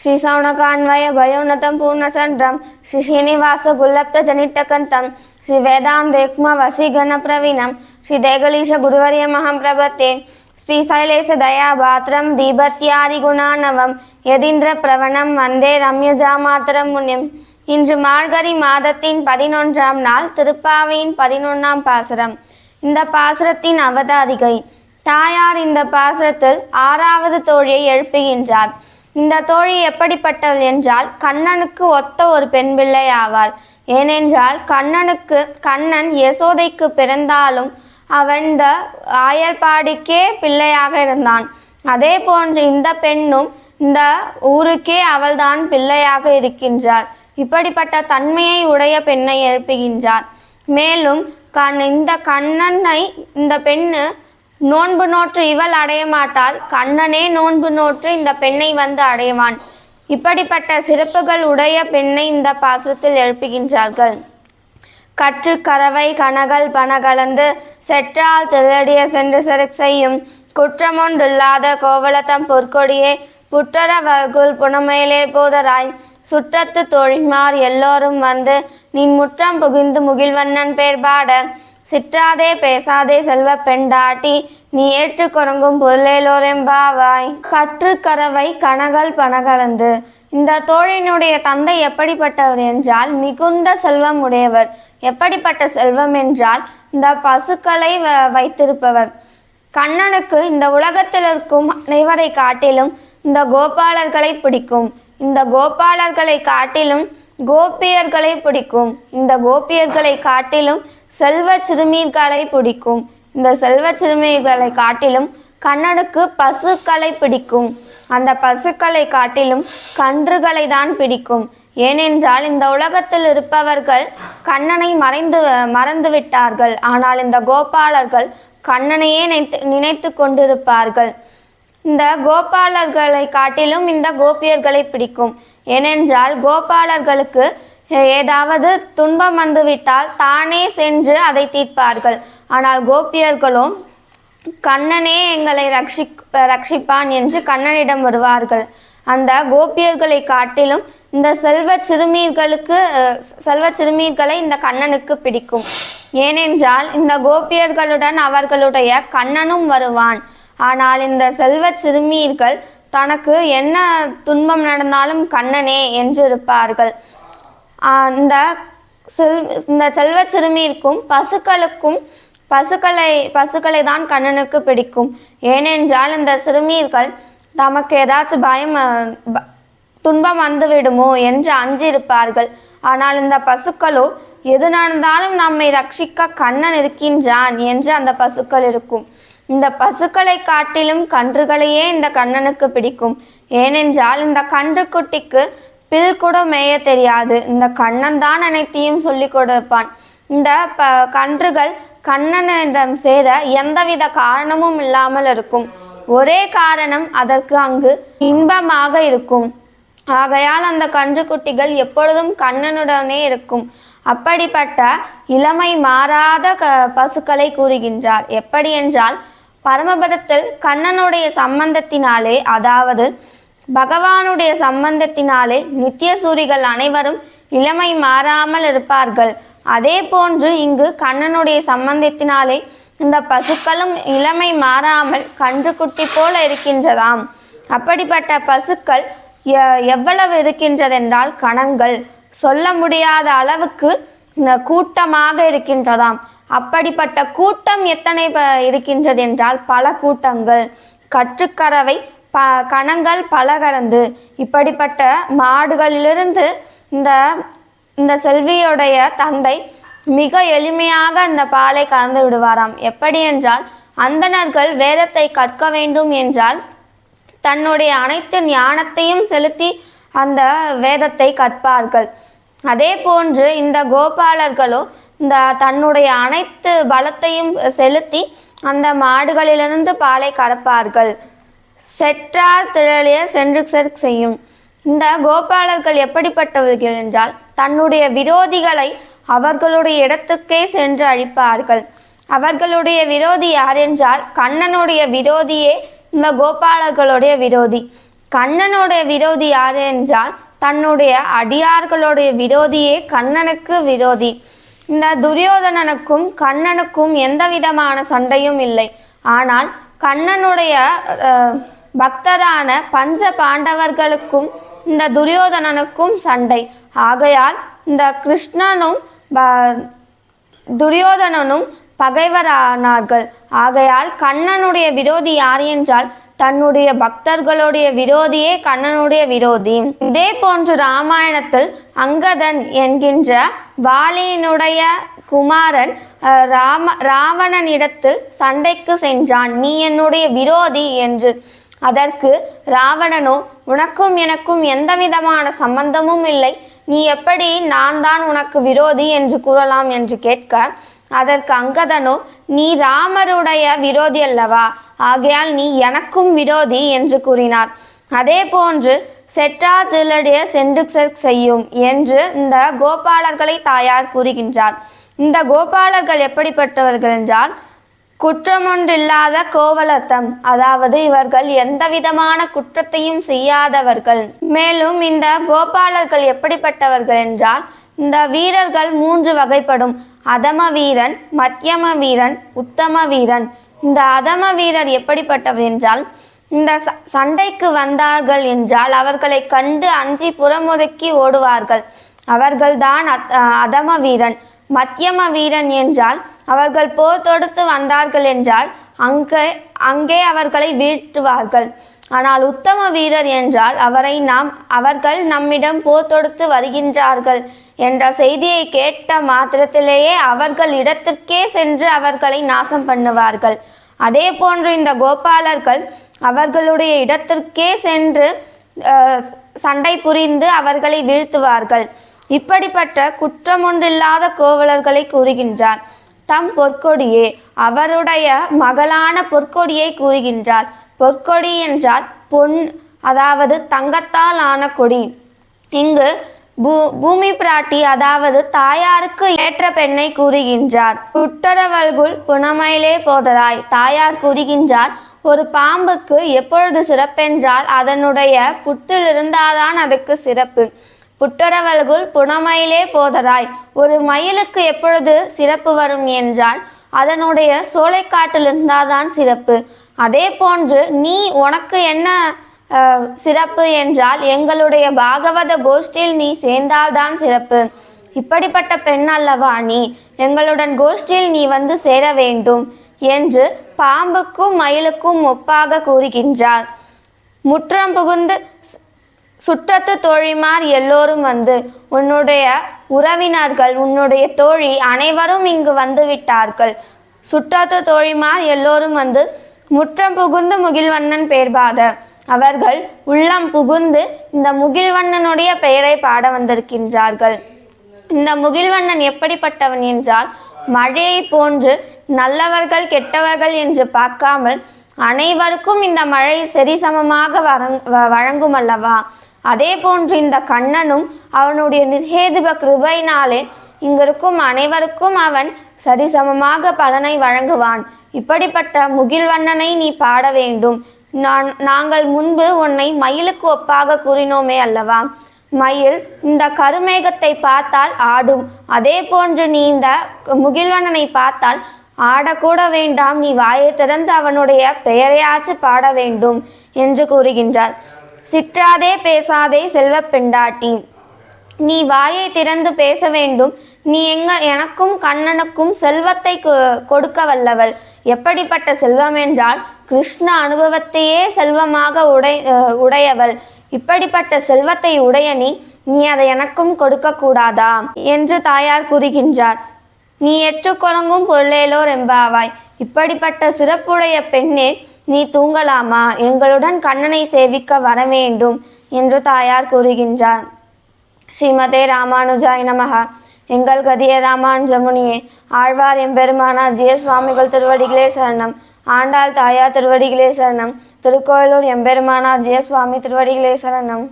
శ్రీ సౌనకాన్వయ భయోన్నతం పూర్ణచంద్రం శ్రీ శ్రీనివాస గుల్లప్త జనిట్టకంతం శ్రీ వేదాంతేక్మ వసీగణ ప్రవీణం శ్రీ దేగలీశ గురువర్యమహం ప్రపత్తే శ్రీ శైలేశ దయాభాత్రం தீபத்யாதி குணானவம் யதீந்திர பிரவணம் வந்தே ரம்யஜாமாத்திரம் முனிம் இன்று மார்கழி மாதத்தின் பதினொன்றாம் நாள் திருப்பாவையின் பதினொன்றாம் பாசுரம் இந்த பாசுரத்தின் அவதாரிகை தாயார் இந்த பாசுரத்தில் ஆறாவது தோழியை எழுப்புகின்றார் இந்த தோழி எப்படிப்பட்டவள் என்றால் கண்ணனுக்கு ஒத்த ஒரு பெண் பிள்ளை ஆவாள். ஏனென்றால் கண்ணனுக்கு கண்ணன் யசோதைக்கு பிறந்தாலும் அவன் இந்த ஆயர்பாடிக்கே பிள்ளையாக இருந்தான். அதே போன்று இந்த பெண்ணும் இந்த ஊருக்கே அவள்தான் பிள்ளையாக இருக்கின்றார் இப்படிப்பட்ட தன்மையை உடைய பெண்ணை எழுப்புகின்றார். மேலும் கண் இந்த கண்ணனை இந்த பெண்ணு நோன்பு நோற்று இவள் அடைய மாட்டாள். கண்ணனே நோன்பு நோற்று இந்த பெண்ணை வந்து அடைவான். இப்படிப்பட்ட சிறப்புகள் உடைய பெண்ணை இந்த பாசுரத்தில் எழுப்புகின்றார்கள். கற்று கறவை பண கலந்து செற்றால் திரடிய சென்று செருக் செய்யும் குற்றமொன்றில்லாத கோவலத்தம் பொற்கொடியே புற்றர வர்குல் புனமேலே போதராய் சுற்றத்து தோழிமார் எல்லோரும் வந்து நின் முற்றம் புகிந்து முகில்வண்ணன் பேர் பாட சிற்றாதே பேசாதே செல்வ பெண்டாட்டி நீ ஏற்று குறங்கும் பொருளேலோரெம்பாவாய். கற்று கறவை பனகலந்து பணகலந்து இந்த தோழினுடைய தந்தை எப்படிப்பட்டவர் என்றால் மிகுந்த செல்வம் உடையவர். எப்படிப்பட்ட செல்வம் என்றால் இந்த பசுக்களை வ- வைத்திருப்பவர். கண்ணனுக்கு இந்த உலகத்தில் இருக்கும் அனைவரை காட்டிலும் இந்த கோபாலர்களை பிடிக்கும். இந்த கோபாலர்களை காட்டிலும் கோபியர்களை பிடிக்கும். இந்த கோபியர்களை காட்டிலும் செல்வ சிறுமீர்களை பிடிக்கும். இந்த செல்வ சிறுமீர்களை காட்டிலும் கண்ணனுக்கு பசுக்களை பிடிக்கும். அந்த பசுக்களை காட்டிலும் கன்றுகளை தான் பிடிக்கும். ஏனென்றால் இந்த உலகத்தில் இருப்பவர்கள் கண்ணனை மறைந்து மறந்து விட்டார்கள் ஆனால் இந்த கோபாலர்கள் கண்ணனையே நினைத்து நினைத்து கொண்டிருப்பார்கள். இந்த கோபாலர்களை காட்டிலும் இந்த கோபியர்களை பிடிக்கும். ஏனென்றால் கோபாலர்களுக்கு ஏதாவது துன்பம் வந்துவிட்டால் தானே சென்று அதை தீர்ப்பார்கள். ஆனால் கோபியர்களும் கண்ணனே எங்களை ரட்சி ரட்சிப்பான் என்று கண்ணனிடம் வருவார்கள். அந்த கோபியர்களை காட்டிலும் இந்த செல்வ சிறுமீர்களுக்கு செல்வ சிறுமீர்களை இந்த கண்ணனுக்கு பிடிக்கும். ஏனென்றால் இந்த கோபியர்களுடன் அவர்களுடைய கண்ணனும் வருவான். ஆனால் இந்த செல்வ சிறுமீர்கள் தனக்கு என்ன துன்பம் நடந்தாலும் கண்ணனே என்று இருப்பார்கள். இந்த செல் இந்த செல்வ சிறுமிக்கும் பசுக்களுக்கும் பசுக்களை பசுக்களை தான் கண்ணனுக்கு பிடிக்கும். ஏனென்றால் இந்த சிறுமியர்கள் தமக்கு ஏதாச்சும் பயம் துன்பம் வந்துவிடுமோ என்று அஞ்சிருப்பார்கள் ஆனால் இந்த பசுக்களோ எது நடந்தாலும் நம்மை ரட்சிக்க கண்ணன் இருக்கின்றான் என்று அந்த பசுக்கள் இருக்கும். இந்த பசுக்களை காட்டிலும் கன்றுகளையே இந்த கண்ணனுக்கு பிடிக்கும். ஏனென்றால் இந்த கன்றுக்குட்டிக்கு பில் கூட மேய தெரியாது இந்த கண்ணன் தான் அனைத்தையும் சொல்லி கொடுப்பான். இந்த ப கன்றுகள் கண்ணனிடம் சேர எந்தவித காரணமும் இல்லாமல் இருக்கும். ஒரே காரணம் அதற்கு அங்கு இன்பமாக இருக்கும். ஆகையால் அந்த கன்றுக்குட்டிகள் எப்பொழுதும் கண்ணனுடனே இருக்கும். அப்படிப்பட்ட இளமை மாறாத க பசுக்களை கூறுகின்றார். எப்படி என்றால் பரமபதத்தில் கண்ணனுடைய சம்பந்தத்தினாலே அதாவது பகவானுடைய சம்பந்தத்தினாலே நித்திய சூரிகள் அனைவரும் இளமை மாறாமல் இருப்பார்கள். அதே போன்று இங்கு கண்ணனுடைய சம்பந்தத்தினாலே இந்த பசுக்களும் இளமை மாறாமல் கன்றுக்குட்டி போல இருக்கின்றதாம். அப்படிப்பட்ட பசுக்கள் எ- எவ்வளவு இருக்கின்றதென்றால் கணங்கள். சொல்ல முடியாத அளவுக்கு கூட்டமாக இருக்கின்றதாம். அப்படிப்பட்ட கூட்டம் எத்தனை ப- இருக்கின்றது என்றால் பல கூட்டங்கள். கற்றுக்கறவை ப கணங்கள் பலகலந்து இப்படிப்பட்ட மாடுகளிலிருந்து இந்த இந்த செல்வியுடைய தந்தை மிக எளிமையாக இந்த பாலை கறந்து விடுவாராம். எப்படி என்றால் அந்தணர்கள் வேதத்தை கற்க வேண்டும் என்றால் தன்னுடைய அனைத்து ஞானத்தையும் செலுத்தி அந்த வேதத்தை கற்பார்கள். அதே போன்று இந்த கோபாலர்களோ இந்த தன்னுடைய அனைத்து பலத்தையும் செலுத்தி அந்த மாடுகளிலிருந்து பாலை கறப்பார்கள். செற்றார் திரளிய சென்று செய்யும். இந்த கோபாலர்கள் எப்படிப்பட்டவர்கள் என்றால் தன்னுடைய விரோதிகளை அவர்களுடைய இடத்துக்கே சென்று அழிப்பார்கள். அவர்களுடைய விரோதி யார் என்றால் கண்ணனுடைய விரோதியே இந்த கோபாலர்களுடைய விரோதி. கண்ணனுடைய விரோதி யார் என்றால் தன்னுடைய அடியார்களுடைய விரோதியே கண்ணனுக்கு விரோதி. இந்த துரியோதனனுக்கும் கண்ணனுக்கும் எந்த விதமான சண்டையும் இல்லை. ஆனால் கண்ணனுடைய பக்தரான பஞ்ச பாண்டவர்களுக்கும் இந்த துரியோதனனுக்கும் சண்டை. ஆகையால் இந்த கிருஷ்ணனும் ப- துரியோதனனும் பகைவரானார்கள். ஆகையால் கண்ணனுடைய விரோதி யார் என்றால் தன்னுடைய பக்தர்களுடைய விரோதியே கண்ணனுடைய விரோதி. இதே போன்று ராமாயணத்தில் அங்கதன் என்கின்ற வாலியினுடைய குமாரன் ராம ராவணனிடத்தில் சண்டைக்கு சென்றான். நீ என்னுடைய விரோதி என்று. அதற்கு ராவணனோ உனக்கும் எனக்கும் எந்த விதமான சம்பந்தமும் இல்லை. நீ எப்படி நான் தான் உனக்கு விரோதி என்று கூறலாம் என்று கேட்க அதற்கு அங்கதனோ நீ ராமருடைய விரோதி அல்லவா? ஆகையால் நீ எனக்கும் விரோதி என்று கூறினார். அதே போன்று செற்றாதிலுடைய சென்று செற் செய்யும் என்று இந்த கோபாலர்களை தாயார் கூறுகின்றார். இந்த கோபாலர்கள் எப்படிப்பட்டவர்கள் என்றால் குற்றமொன்றில்லாத கோவலத்தம் அதாவது இவர்கள் எந்த விதமான குற்றத்தையும் செய்யாதவர்கள். மேலும் இந்த கோபாலர்கள் எப்படிப்பட்டவர்கள் என்றால் இந்த வீரர்கள் மூன்று வகைப்படும். அதம வீரன் மத்தியம வீரன் உத்தம வீரன் இந்த அதம வீரர் எப்படிப்பட்டவர் என்றால் இந்த ச- சண்டைக்கு வந்தார்கள் என்றால் அவர்களை கண்டு அஞ்சி புறமுதுக்கி ஓடுவார்கள். அவர்கள்தான் அதம வீரன். மத்தியம வீரன் என்றால் அவர்கள் போர் தொடுத்து வந்தார்கள் என்றால் அங்கே அங்கே அவர்களை வீழ்த்துவார்கள் ஆனால் உத்தம வீரர் என்றால் அவரை நாம் அவர்கள் நம்மிடம் போர் தொடுத்து வருகின்றார்கள் என்ற செய்தியை கேட்ட மாத்திரத்திலேயே அவர்கள் இடத்திற்கே சென்று அவர்களை நாசம் பண்ணுவார்கள். அதே போன்று இந்த கோபாலர்கள் அவர்களுடைய இடத்திற்கே சென்று சண்டை புரிந்து அவர்களை வீழ்த்துவார்கள். இப்படிப்பட்ட குற்றமொன்றில்லாத கோவலர்களை கூறுகின்றார். தம் பொற்கொடியே அவருடைய மகளான பொற்கொடியை கூறுகின்றார். பொற்கொடி என்றால் பொன் அதாவது தங்கத்தால் ஆன கொடி. இங்கு பூ பூமி பிராட்டி அதாவது தாயாருக்கு ஏற்ற பெண்ணை கூறுகின்றார். புட்டரவல்குள் புனமையிலே போதராய் தாயார் கூறுகின்றார் ஒரு பாம்புக்கு எப்பொழுது சிறப்பென்றால் அதனுடைய புற்றில் இருந்தாதான் அதுக்கு சிறப்பு. புட்டரவல்குள் புனமயிலே போதராய் ஒரு மயிலுக்கு எப்பொழுது சிறப்பு வரும் என்றால் அதனுடைய சோலைக்காட்டில் இருந்தாதான் சிறப்பு. அதே போன்று நீ உனக்கு என்ன சிறப்பு என்றால் எங்களுடைய பாகவத கோஷ்டியில் நீ சேர்ந்தால்தான் சிறப்பு. இப்படிப்பட்ட பெண் அல்லவா நீ? எங்களுடன் கோஷ்டியில் நீ வந்து சேர வேண்டும் என்று பாம்புக்கும் மயிலுக்கும் ஒப்பாக கூறுகின்றார் முற்றம் புகுந்து சுற்றத்து தோழிமார் எல்லோரும் வந்து உன்னுடைய உறவினர்கள் உன்னுடைய தோழி அனைவரும் இங்கு வந்துவிட்டார்கள். விட்டார்கள் தோழிமார் எல்லோரும் வந்து முற்றம் புகுந்து முகில்வண்ணன் பேர்பாத அவர்கள் உள்ளம் புகுந்து இந்த முகில்வண்ணனுடைய பெயரை பாட வந்திருக்கின்றார்கள். இந்த முகில்வண்ணன் எப்படிப்பட்டவன் என்றால் மழையை போன்று நல்லவர்கள் கெட்டவர்கள் என்று பார்க்காமல் அனைவருக்கும் இந்த மழை சரிசமமாக வரங் வ- வழங்கும் அல்லவா அதே போன்று இந்த கண்ணனும் அவனுடைய நிர்ஹேதுப கிருபையினாலே இங்கிருக்கும் அனைவருக்கும் அவன் சரிசமமாக பலனை வழங்குவான். இப்படிப்பட்ட முகில்வண்ணனை நீ பாட வேண்டும். நான் நாங்கள் முன்பு உன்னை மயிலுக்கு ஒப்பாக கூறினோமே அல்லவா? மயில் இந்த கருமேகத்தை பார்த்தால் ஆடும். அதே போன்று நீ இந்த முகில்வண்ணனை பார்த்தால் ஆடக்கூட வேண்டாம். நீ வாயை திறந்து அவனுடைய பெயரையாச்சு பாட வேண்டும் என்று கூறுகின்றார். சிற்றாதே பேசாதே செல்வப் பெண்டாட்டி. நீ வாயை திறந்து பேச வேண்டும். நீ எங்க எனக்கும் கண்ணனுக்கும் செல்வத்தை கொ- கொடுக்க வல்லவள். எப்படிப்பட்ட செல்வம் என்றால் கிருஷ்ண அனுபவத்தையே செல்வமாக உடை உடையவள். இப்படிப்பட்ட செல்வத்தை உடைய நீ நீ அதை எனக்கும் கொடுக்க கூடாதா? என்று தாயார் கூறுகின்றார். நீ எற்றுக்கொணங்கும் பொருளேலோர் எம்பாவாய் இப்படிப்பட்ட சிறப்புடைய பெண்ணே நீ தூங்கலாமா? எங்களுடன் கண்ணனை சேவிக்க வர வேண்டும் என்று தாயார் கூறுகின்றார். ஸ்ரீமதே ராமானுஜாய் நமகா எங்கள் கதிய ராமானுஜமுனியே ஆழ்வார் எம்பெருமானா ஜிய சுவாமிகள் திருவடிகளே சரணம். ஆண்டாள் தாயார் திருவடிகளே சரணம். திருக்கோயிலூர் எம்பெருமானா ஜிய சுவாமி திருவடிகளே சரணம்.